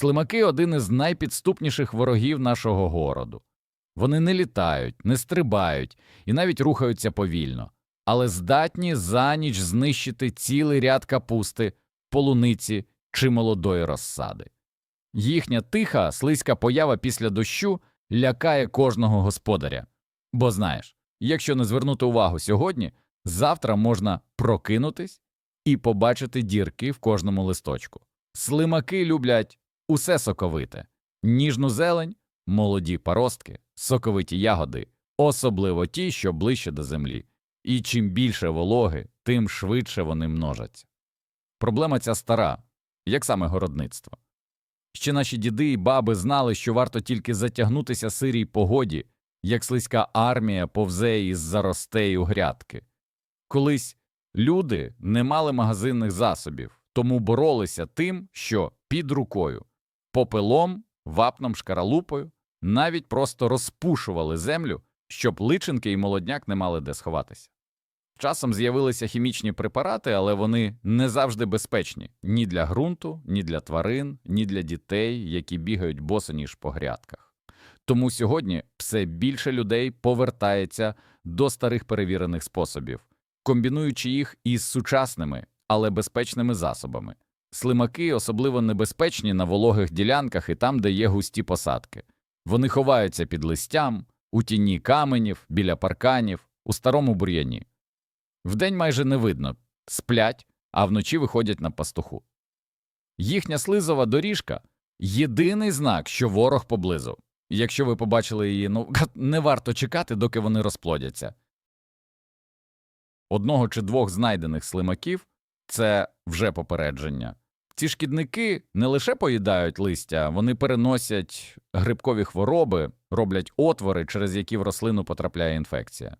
Слимаки один із найпідступніших ворогів нашого городу. Вони не літають, не стрибають і навіть рухаються повільно, але здатні за ніч знищити цілий ряд капусти, полуниці чи молодої розсади. Їхня тиха, слизька поява після дощу лякає кожного господаря. Бо знаєш, якщо не звернути увагу сьогодні, завтра можна прокинутись і побачити дірки в кожному листочку. Слимаки люблять усе соковите, ніжну зелень, молоді паростки, соковиті ягоди, особливо ті, що ближче до землі. І чим більше вологи, тим швидше вони множаться. Проблема ця стара, як саме городництво. Ще наші діди і баби знали, що варто тільки затягнутися сирій погоді, як слизька армія повзе із заростей у грядки. Колись люди не мали магазинних засобів, тому боролися тим, що під рукою, попелом, вапном, шкаралупою, навіть просто розпушували землю, щоб личинки і молодняк не мали де сховатися. Часом з'явилися хімічні препарати, але вони не завжди безпечні ні для ґрунту, ні для тварин, ні для дітей, які бігають босоніж по грядках. Тому сьогодні все більше людей повертається до старих перевірених способів, комбінуючи їх із сучасними, але безпечними засобами. Слимаки особливо небезпечні на вологих ділянках і там, де є густі посадки. Вони ховаються під листям, у тіні каменів, біля парканів, у старому бур'яні. Вдень майже не видно, сплять, а вночі виходять на пастуху. Їхня слизова доріжка єдиний знак, що ворог поблизу. Якщо ви побачили її, ну не варто чекати, доки вони розплодяться. Одного чи двох знайдених слимаків це вже попередження. Ці шкідники не лише поїдають листя, вони переносять грибкові хвороби, роблять отвори, через які в рослину потрапляє інфекція.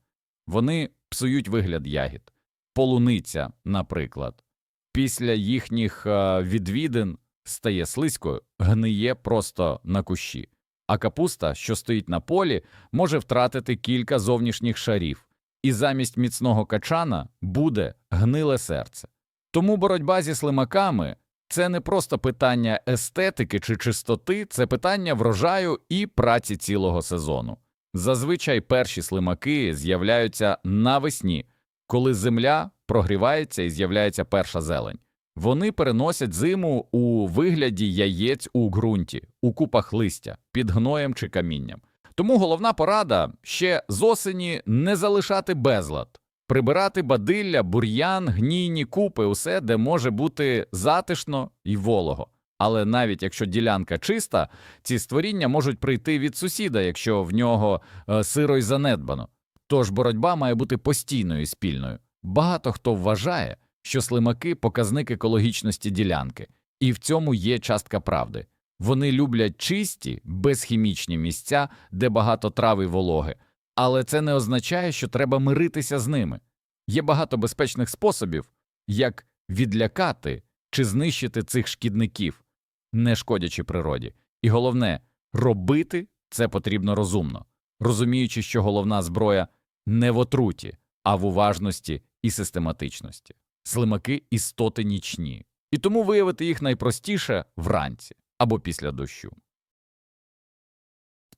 Вони псують вигляд ягід. Полуниця, наприклад, після їхніх е, відвідин стає слизькою, гниє просто на кущі. А капуста, що стоїть на полі, може втратити кілька зовнішніх шарів, і замість міцного качана буде гниле серце. Тому боротьба зі слимаками це не просто питання естетики чи чистоти, це питання врожаю і праці цілого сезону. Зазвичай перші слимаки з'являються навесні, коли земля прогрівається і з'являється перша зелень. Вони переносять зиму у вигляді яєць у ґрунті, у купах листя, під гноєм чи камінням. Тому головна порада ще з осені не залишати безлад, прибирати бадилля, бур'ян, гнійні купи, усе, де може бути затишно і волого. Але навіть якщо ділянка чиста, ці створіння можуть прийти від сусіда, якщо в нього е, сиро й занедбано. Тож боротьба має бути постійною і спільною. Багато хто вважає, що слимаки показник екологічності ділянки, і в цьому є частка правди. Вони люблять чисті, безхімічні місця, де багато трави й вологи, але це не означає, що треба миритися з ними. Є багато безпечних способів, як відлякати чи знищити цих шкідників, не шкодячи природі. І головне, робити це потрібно розумно, розуміючи, що головна зброя не в отруті, а в уважності і систематичності. Слимаки істоти нічні, і тому виявити їх найпростіше вранці або після дощу.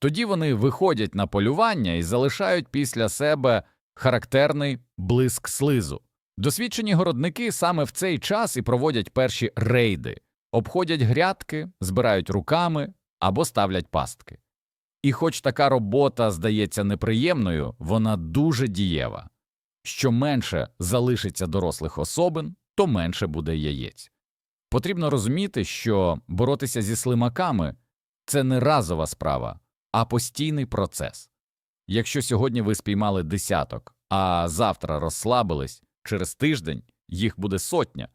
Тоді вони виходять на полювання і залишають після себе характерний блиск слизу. Досвідчені городники саме в цей час і проводять перші рейди, обходять грядки, збирають руками або ставлять пастки. І хоч така робота здається неприємною, вона дуже дієва. Що менше залишиться дорослих особин, то менше буде яєць. Потрібно розуміти, що боротися зі слимаками це не разова справа, а постійний процес. Якщо сьогодні ви спіймали десяток, а завтра розслабились, через тиждень їх буде сотня.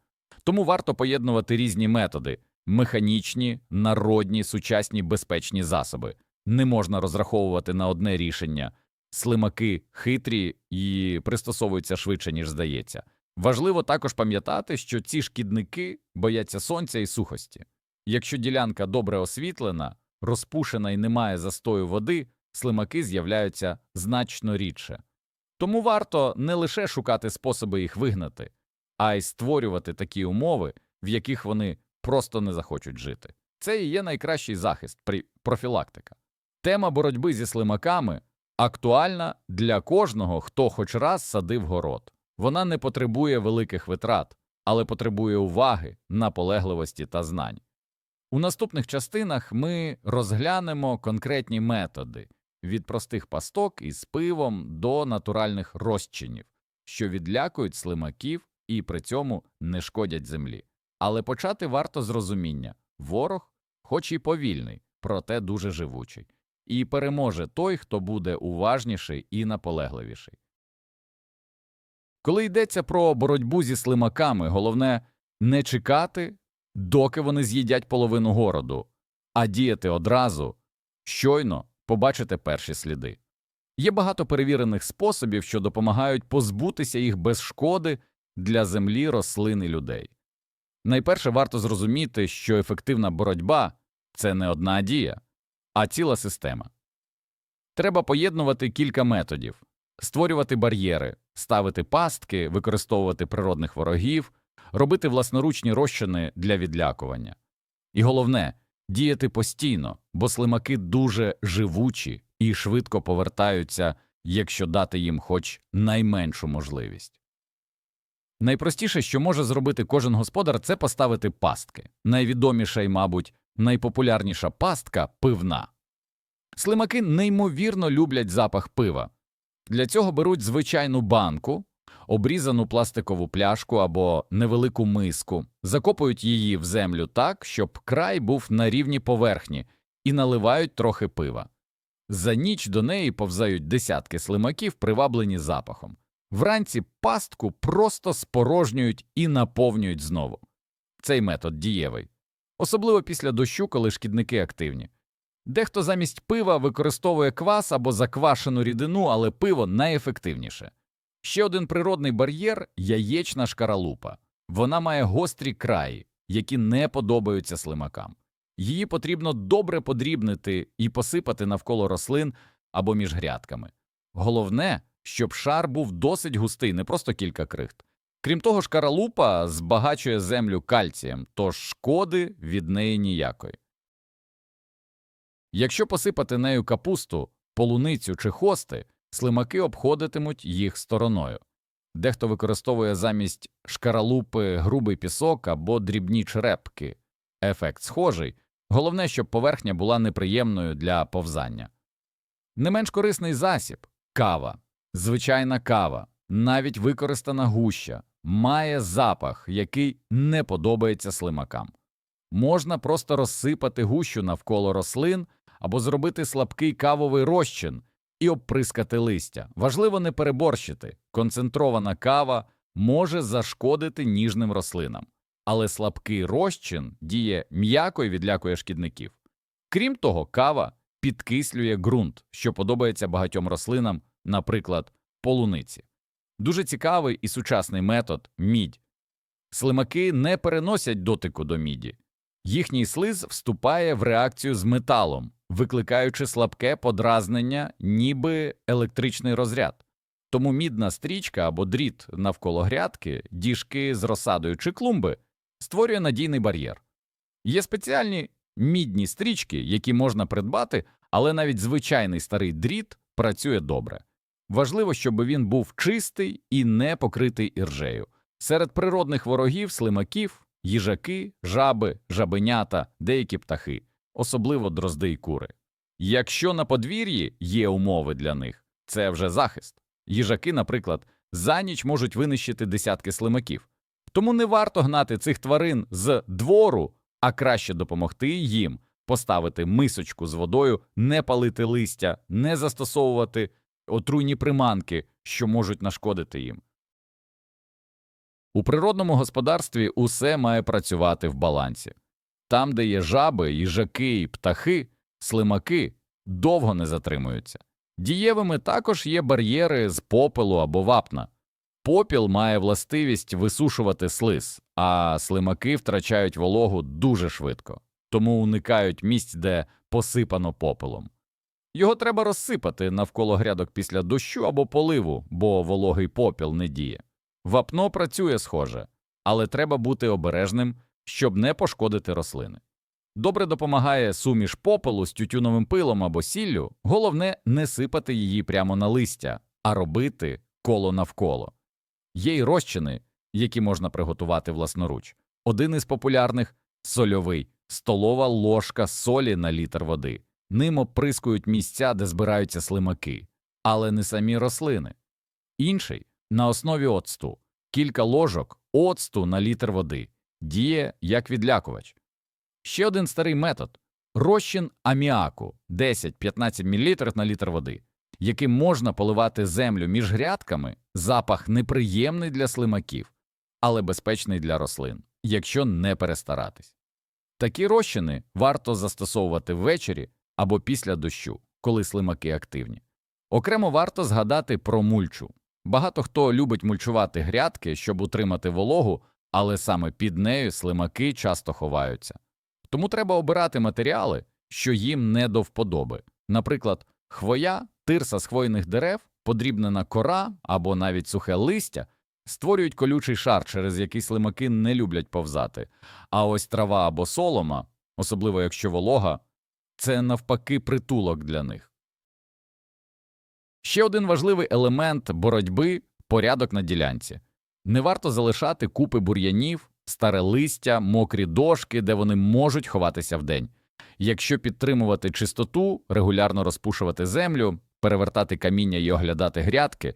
Тому варто поєднувати різні методи механічні, народні, сучасні безпечні засоби. Не можна розраховувати на одне рішення. Слимаки хитрі і пристосовуються швидше, ніж здається. Важливо також пам'ятати, що ці шкідники бояться сонця і сухості. Якщо ділянка добре освітлена, розпушена і немає застою води, слимаки з'являються значно рідше. Тому варто не лише шукати способи їх вигнати, а й створювати такі умови, в яких вони просто не захочуть жити. Це і є найкращий захист профілактика. Тема боротьби зі слимаками актуальна для кожного, хто хоч раз садив город. Вона не потребує великих витрат, але потребує уваги, наполегливості та знань. У наступних частинах ми розглянемо конкретні методи від простих пасток із пивом до натуральних розчинів, що відлякують слимаків і при цьому не шкодять землі. Але почати варто з розуміння ворог, хоч і повільний, проте дуже живучий, і переможе той, хто буде уважніший і наполегливіший. Коли йдеться про боротьбу зі слимаками, головне не чекати, доки вони з'їдять половину городу, а діяти одразу, щойно побачите перші сліди. Є багато перевірених способів, що допомагають позбутися їх без шкоди для землі, рослин і людей. Найперше варто зрозуміти, що ефективна боротьба це не одна дія, а ціла система. Треба поєднувати кілька методів створювати бар'єри, ставити пастки, використовувати природних ворогів, робити власноручні розчини для відлякування. І головне діяти постійно, бо слимаки дуже живучі і швидко повертаються, якщо дати їм хоч найменшу можливість. Найпростіше, що може зробити кожен господар, це поставити пастки. Найвідоміша і, мабуть, найпопулярніша пастка пивна. Слимаки неймовірно люблять запах пива. Для цього беруть звичайну банку, обрізану пластикову пляшку або невелику миску, закопують її в землю так, щоб край був на рівні поверхні, і наливають трохи пива. За ніч до неї повзають десятки слимаків, приваблені запахом. Вранці пастку просто спорожнюють і наповнюють знову. Цей метод дієвий, особливо після дощу, коли шкідники активні. Дехто замість пива використовує квас або заквашену рідину, але пиво найефективніше. Ще один природний бар'єр яєчна шкаралупа. Вона має гострі краї, які не подобаються слимакам. Її потрібно добре подрібнити і посипати навколо рослин або між грядками. Головне, щоб шар був досить густий, не просто кілька крихт. Крім того, шкаралупа збагачує землю кальцієм, тож шкоди від неї ніякої. Якщо посипати нею капусту, полуницю чи хости, слимаки обходитимуть їх стороною. Дехто використовує замість шкаралупи грубий пісок або дрібні черепки. Ефект схожий, головне, щоб поверхня була неприємною для повзання. Не менш корисний засіб кава, звичайна кава, навіть використана гуща, має запах, який не подобається слимакам. Можна просто розсипати гущу навколо рослин або зробити слабкий кавовий розчин і обприскати листя. Важливо не переборщити. Концентрована кава може зашкодити ніжним рослинам, але слабкий розчин діє м'яко і відлякує шкідників. Крім того, кава підкислює ґрунт, що подобається багатьом рослинам, наприклад, полуниці. Дуже цікавий і сучасний метод мідь. Слимаки не переносять дотику до міді. Їхній слиз вступає в реакцію з металом, викликаючи слабке подразнення, ніби електричний розряд. Тому мідна стрічка або дріт навколо грядки, діжки з розсадою чи клумби створює надійний бар'єр. Є спеціальні мідні стрічки, які можна придбати, але навіть звичайний старий дріт працює добре. Важливо, щоб він був чистий і не покритий іржею. Серед природних ворогів слимаків їжаки, жаби, жабенята, деякі птахи, особливо дрозди й кури. Якщо на подвір'ї є умови для них, це вже захист. Їжаки, наприклад, за ніч можуть винищити десятки слимаків. Тому не варто гнати цих тварин з двору, а краще допомогти їм поставити мисочку з водою, не палити листя, не застосовувати отруйні приманки, що можуть нашкодити їм. У природному господарстві усе має працювати в балансі. Там, де є жаби, їжаки і птахи, слимаки довго не затримуються. Дієвими також є бар'єри з попелу або вапна. Попіл має властивість висушувати слиз, а слимаки втрачають вологу дуже швидко, тому уникають місць, де посипано попелом. Його треба розсипати навколо грядок після дощу або поливу, бо вологий попіл не діє. Вапно працює схоже, але треба бути обережним, щоб не пошкодити рослини. Добре допомагає суміш попелу з тютюновим пилом або сіллю, головне не сипати її прямо на листя, а робити коло навколо. Є й розчини, які можна приготувати власноруч. Один із популярних сольовий столова ложка солі на літр води. Ним оприскують місця, де збираються слимаки, але не самі рослини. Інший на основі оцту кілька ложок оцту на літр води діє як відлякувач. Ще один старий метод розчин аміаку 10-15 мл на літр води, яким можна поливати землю між грядками, запах неприємний для слимаків, але безпечний для рослин, якщо не перестаратись. Такі розчини варто застосовувати ввечері або після дощу, коли слимаки активні. Окремо варто згадати про мульчу. Багато хто любить мульчувати грядки, щоб утримати вологу, але саме під нею слимаки часто ховаються. Тому треба обирати матеріали, що їм не до вподоби. Наприклад, хвоя, тирса з хвойних дерев, подрібнена кора або навіть сухе листя створюють колючий шар, через який слимаки не люблять повзати. А ось трава або солома, особливо якщо волога, це навпаки притулок для них. Ще один важливий елемент боротьби порядок на ділянці. Не варто залишати купи бур'янів, старе листя, мокрі дошки, де вони можуть ховатися вдень. Якщо підтримувати чистоту, регулярно розпушувати землю, перевертати каміння і оглядати грядки,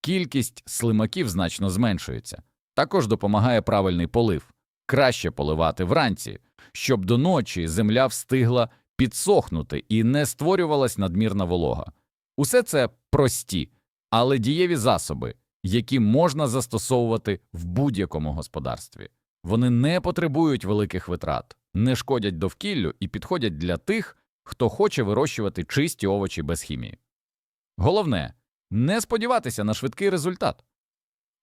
кількість слимаків значно зменшується. Також допомагає правильний полив. Краще поливати вранці, щоб до ночі земля встигла підсохнути і не створювалась надмірна волога. Усе це прості, але дієві засоби, які можна застосовувати в будь-якому господарстві. Вони не потребують великих витрат, не шкодять довкіллю і підходять для тих, хто хоче вирощувати чисті овочі без хімії. Головне не сподіватися на швидкий результат.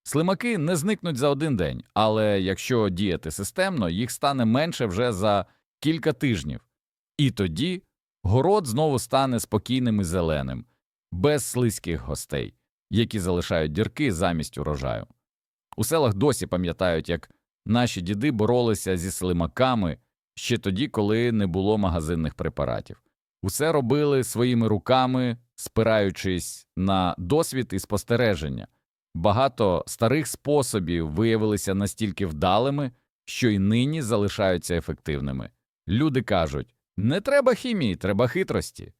Слимаки не зникнуть за один день, але якщо діяти системно, їх стане менше вже за кілька тижнів, і тоді город знову стане спокійним і зеленим, без слизьких гостей, які залишають дірки замість урожаю. У селах досі пам'ятають, як наші діди боролися зі слимаками ще тоді, коли не було магазинних препаратів. Усе робили своїми руками, спираючись на досвід і спостереження. Багато старих способів виявилися настільки вдалими, що й нині залишаються ефективними. Люди кажуть не треба хімії, треба хитрості.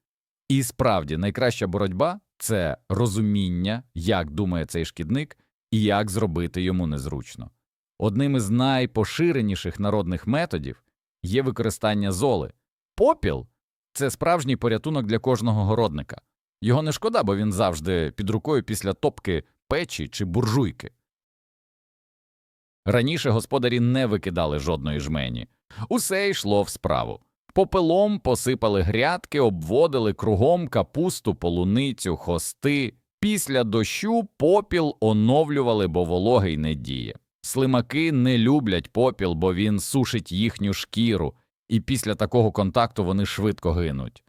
І справді найкраща боротьба це розуміння, як думає цей шкідник і як зробити йому незручно. Одним із найпоширеніших народних методів є використання золи. Попіл це справжній порятунок для кожного городника. Його не шкода, бо він завжди під рукою після топки печі чи буржуйки. Раніше господарі не викидали жодної жмені, усе йшло в справу. Попелом посипали грядки, обводили кругом капусту, полуницю, хости. Після дощу попіл оновлювали, бо вологий не діє. Слимаки не люблять попіл, бо він сушить їхню шкіру, і після такого контакту вони швидко гинуть.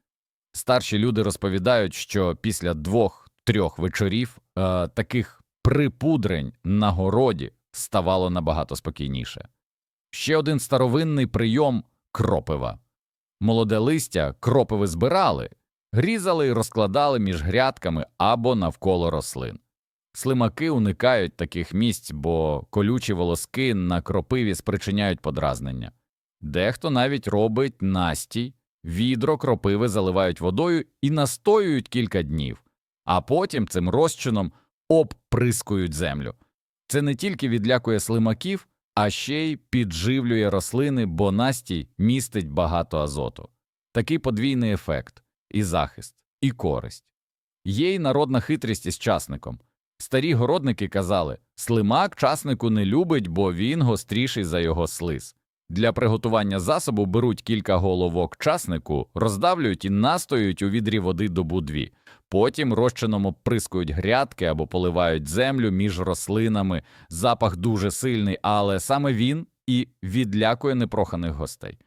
Старші люди розповідають, що після двох-трьох вечорів е, таких припудрень на городі ставало набагато спокійніше. Ще один старовинний прийом кропива. Молоде листя кропиви збирали, грізали і розкладали між грядками або навколо рослин. Слимаки уникають таких місць, бо колючі волоски на кропиві спричиняють подразнення. Дехто навіть робить настій, відро кропиви заливають водою і настоюють кілька днів, а потім цим розчином обприскують землю. Це не тільки відлякує слимаків, а ще й підживлює рослини, бо настій містить багато азоту. Такий подвійний ефект і захист, і користь. Є й народна хитрість із часником. Старі городники казали слимак часнику не любить, бо він гостріший за його слиз. Для приготування засобу беруть кілька головок часнику, роздавлюють і настоюють у відрі води добу дві. Потім розчином оприскують грядки або поливають землю між рослинами. Запах дуже сильний, але саме він і відлякує непроханих гостей.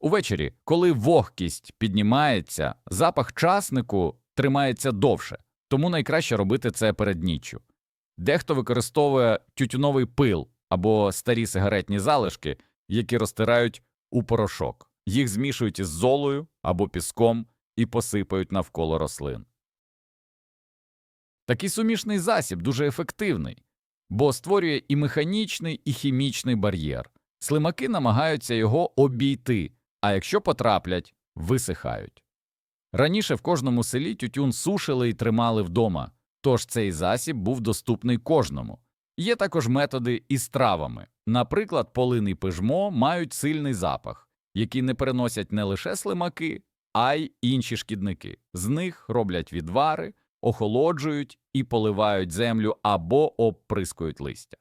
Увечері, коли вогкість піднімається, запах часнику тримається довше, тому найкраще робити це перед ніччю. Дехто використовує тютюновий пил або старі сигаретні залишки, які розтирають у порошок. Їх змішують із золою або піском і посипають навколо рослин. Такий сумішний засіб дуже ефективний, бо створює і механічний, і хімічний бар'єр. Слимаки намагаються його обійти, а якщо потраплять, висихають. Раніше в кожному селі тютюн сушили і тримали вдома, тож цей засіб був доступний кожному. Є також методи із травами. Наприклад, полин і пижмо мають сильний запах, який не переносять не лише слимаки, а й інші шкідники. З них роблять відвари, охолоджують і поливають землю або обприскують листя.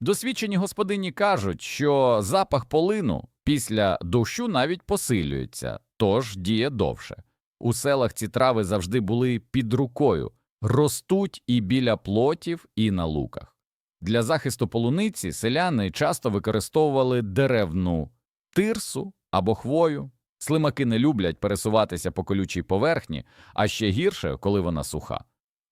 Досвідчені господині кажуть, що запах полину після дощу навіть посилюється, тож діє довше. У селах ці трави завжди були під рукою, ростуть і біля плотів, і на луках. Для захисту полуниці селяни часто використовували деревну тирсу або хвою. Слимаки не люблять пересуватися по колючій поверхні, а ще гірше, коли вона суха.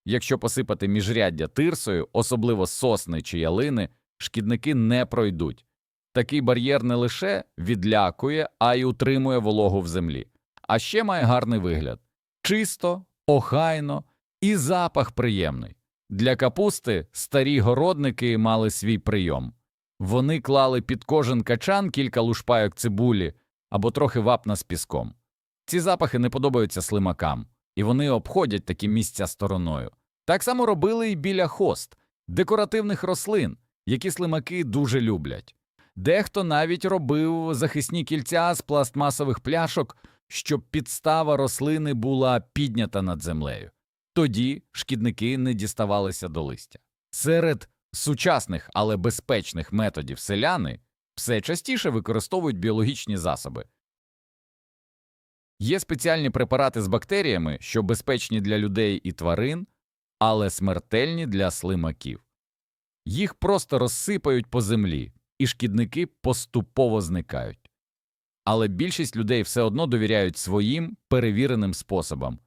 Якщо посипати міжряддя тирсою, особливо сосни чи ялини, шкідники не пройдуть. Такий бар'єр не лише відлякує, а й утримує вологу в землі. А ще має гарний вигляд чисто, охайно і запах приємний. Для капусти старі городники мали свій прийом. Вони клали під кожен качан кілька лушпайок цибулі або трохи вапна з піском. Ці запахи не подобаються слимакам, і вони обходять такі місця стороною. Так само робили і біля хост, декоративних рослин, які слимаки дуже люблять. Дехто навіть робив захисні кільця з пластмасових пляшок, щоб підстава рослини була піднята над землею. Тоді шкідники не діставалися до листя. Серед сучасних, але безпечних методів селяни все частіше використовують біологічні засоби. Є спеціальні препарати з бактеріями, що безпечні для людей і тварин, але смертельні для слимаків. Їх просто розсипають по землі, і шкідники поступово зникають. Але більшість людей все одно довіряють своїм перевіреним способам,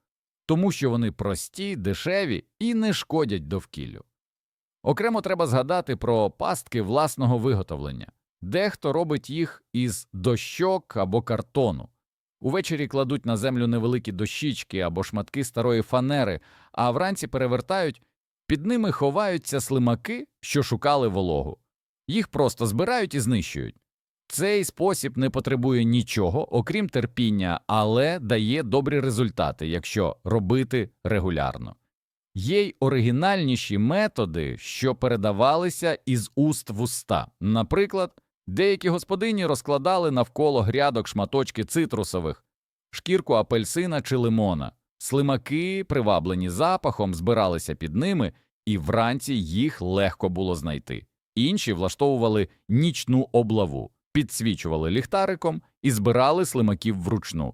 тому що вони прості, дешеві і не шкодять довкіллю. Окремо треба згадати про пастки власного виготовлення. Дехто робить їх із дощок або картону. Увечері кладуть на землю невеликі дощічки або шматки старої фанери, а вранці перевертають, під ними ховаються слимаки, що шукали вологу. Їх просто збирають і знищують. Цей спосіб не потребує нічого, окрім терпіння, але дає добрі результати, якщо робити регулярно. Є й оригінальніші методи, що передавалися із уст в уста. Наприклад, деякі господині розкладали навколо грядок шматочки цитрусових, шкірку апельсина чи лимона. Слимаки, приваблені запахом, збиралися під ними, і вранці їх легко було знайти. Інші влаштовували нічну облаву, підсвічували ліхтариком і збирали слимаків вручну.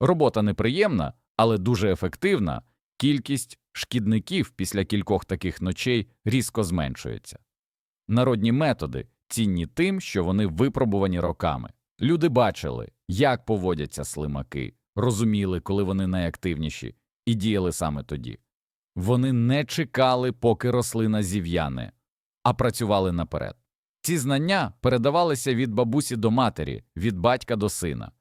Робота неприємна, але дуже ефективна. Кількість шкідників після кількох таких ночей різко зменшується. Народні методи цінні тим, що вони випробувані роками. Люди бачили, як поводяться слимаки, розуміли, коли вони найактивніші, і діяли саме тоді. Вони не чекали, поки рослина зів'яне, а працювали наперед. Ці знання передавалися від бабусі до матері, від батька до сина.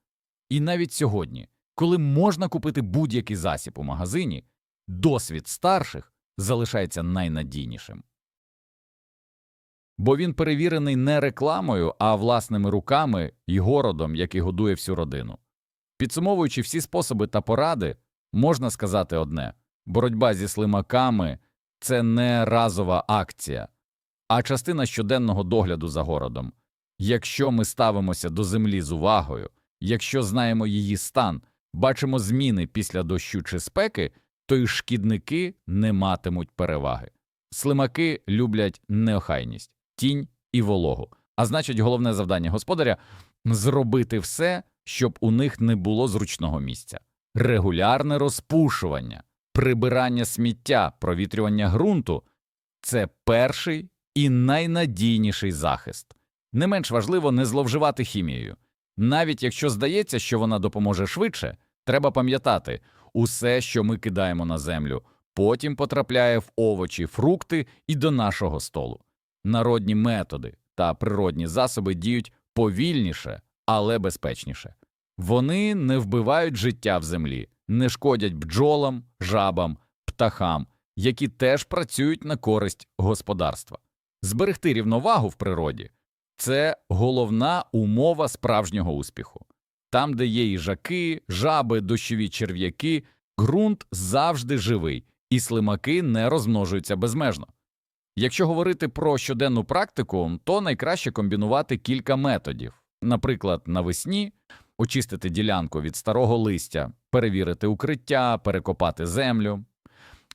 І навіть сьогодні, коли можна купити будь-який засіб у магазині, досвід старших залишається найнадійнішим. Бо він перевірений не рекламою, а власними руками і городом, який годує всю родину. Підсумовуючи всі способи та поради, можна сказати одне боротьба зі слимаками це не разова акція, а частина щоденного догляду за городом. Якщо ми ставимося до землі з увагою, якщо знаємо її стан, бачимо зміни після дощу чи спеки, то й шкідники не матимуть переваги. Слимаки люблять неохайність, тінь і вологу. А значить, головне завдання господаря зробити все, щоб у них не було зручного місця. Регулярне розпушування, прибирання сміття, провітрювання ґрунту це перший і найнадійніший захист. Не менш важливо не зловживати хімією. Навіть якщо здається, що вона допоможе швидше, треба пам'ятати, усе, що ми кидаємо на землю, потім потрапляє в овочі, фрукти і до нашого столу. Народні методи та природні засоби діють повільніше, але безпечніше. Вони не вбивають життя в землі, не шкодять бджолам, жабам, птахам, які теж працюють на користь господарства. Зберегти рівновагу в природі це головна умова справжнього успіху. Там, де є їжаки, жаби, дощові черв'яки, ґрунт завжди живий, і слимаки не розмножуються безмежно. Якщо говорити про щоденну практику, то найкраще комбінувати кілька методів. Наприклад, навесні очистити ділянку від старого листя, перевірити укриття, перекопати землю.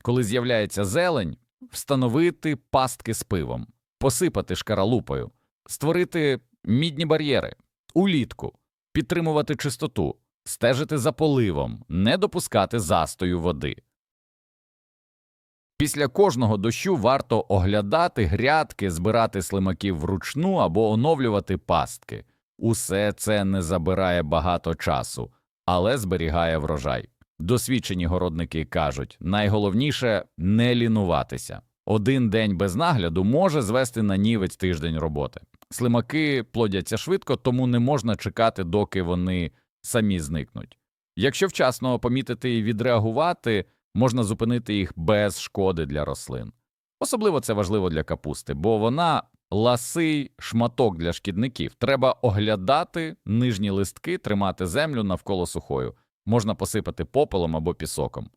Коли з'являється зелень, встановити пастки з пивом, посипати шкаралупою, створити мідні бар'єри, улітку, підтримувати чистоту, стежити за поливом, не допускати застою води. Після кожного дощу варто оглядати грядки, збирати слимаків вручну або оновлювати пастки. Усе це не забирає багато часу, але зберігає врожай. Досвідчені городники кажуть, найголовніше не лінуватися. Один день без нагляду може звести на нівець тиждень роботи. Слимаки плодяться швидко, тому не можна чекати, доки вони самі зникнуть. Якщо вчасно помітити і відреагувати, можна зупинити їх без шкоди для рослин. Особливо це важливо для капусти, бо вона ласий шматок для шкідників. Треба оглядати нижні листки, тримати землю навколо сухою, можна посипати попелом або пісоком.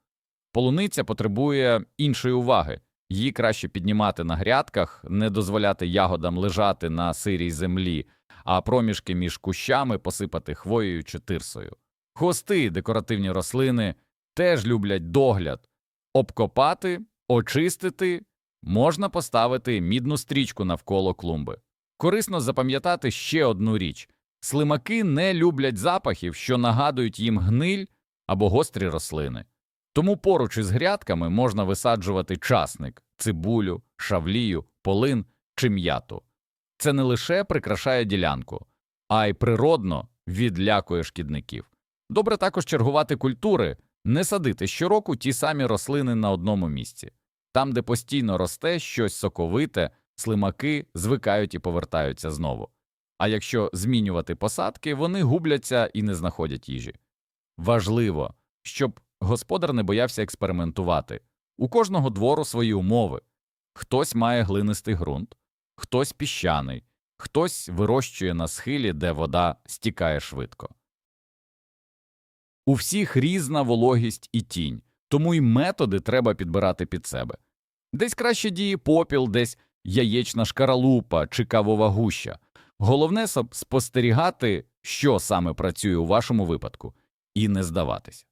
Полуниця потребує іншої уваги. Її краще піднімати на грядках, не дозволяти ягодам лежати на сирій землі, а проміжки між кущами посипати хвоєю чи тирсою. Хвости, декоративні рослини теж люблять догляд. Обкопати, очистити, можна поставити мідну стрічку навколо клумби. Корисно запам'ятати ще одну річ слимаки не люблять запахів, що нагадують їм гниль або гострі рослини. Тому поруч із грядками можна висаджувати часник, цибулю, шавлію, полин чи м'яту. Це не лише прикрашає ділянку, а й природно відлякує шкідників. Добре також чергувати культури, не садити щороку ті самі рослини на одному місці. Там, де постійно росте щось соковите, слимаки звикають і повертаються знову. А якщо змінювати посадки, вони губляться і не знаходять їжі. Важливо, щоб господар не боявся експериментувати. У кожного двору свої умови. Хтось має глинистий ґрунт, хтось піщаний, хтось вирощує на схилі, де вода стікає швидко. У всіх різна вологість і тінь, тому й методи треба підбирати під себе. Десь краще діє попіл, десь яєчна шкаралупа чи кавова гуща. Головне спостерігати, що саме працює у вашому випадку, і не здаватися.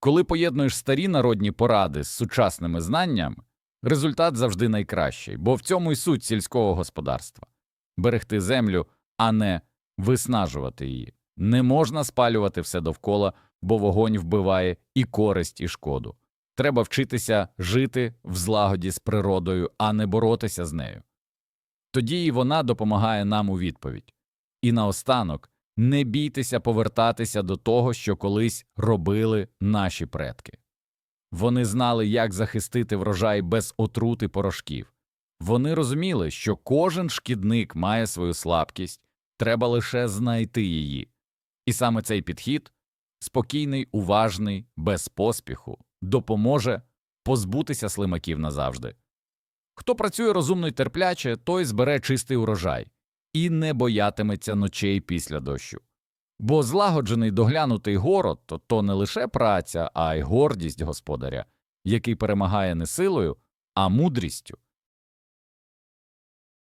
Коли поєднуєш старі народні поради з сучасними знаннями, результат завжди найкращий, бо в цьому й суть сільського господарства берегти землю, а не виснажувати її. Не можна спалювати все довкола, бо вогонь вбиває і користь, і шкоду. Треба вчитися жити в злагоді з природою, а не боротися з нею. Тоді і вона допомагає нам у відповідь. І наостанок не бійтеся повертатися до того, що колись робили наші предки. Вони знали, як захистити врожай без отрути порошків. Вони розуміли, що кожен шкідник має свою слабкість, треба лише знайти її. І саме цей підхід спокійний, уважний, без поспіху, допоможе позбутися слимаків назавжди. Хто працює розумно й терпляче, той збере чистий урожай і не боятиметься ночей після дощу. Бо злагоджений доглянутий город то, не лише праця, а й гордість господаря, який перемагає не силою, а мудрістю.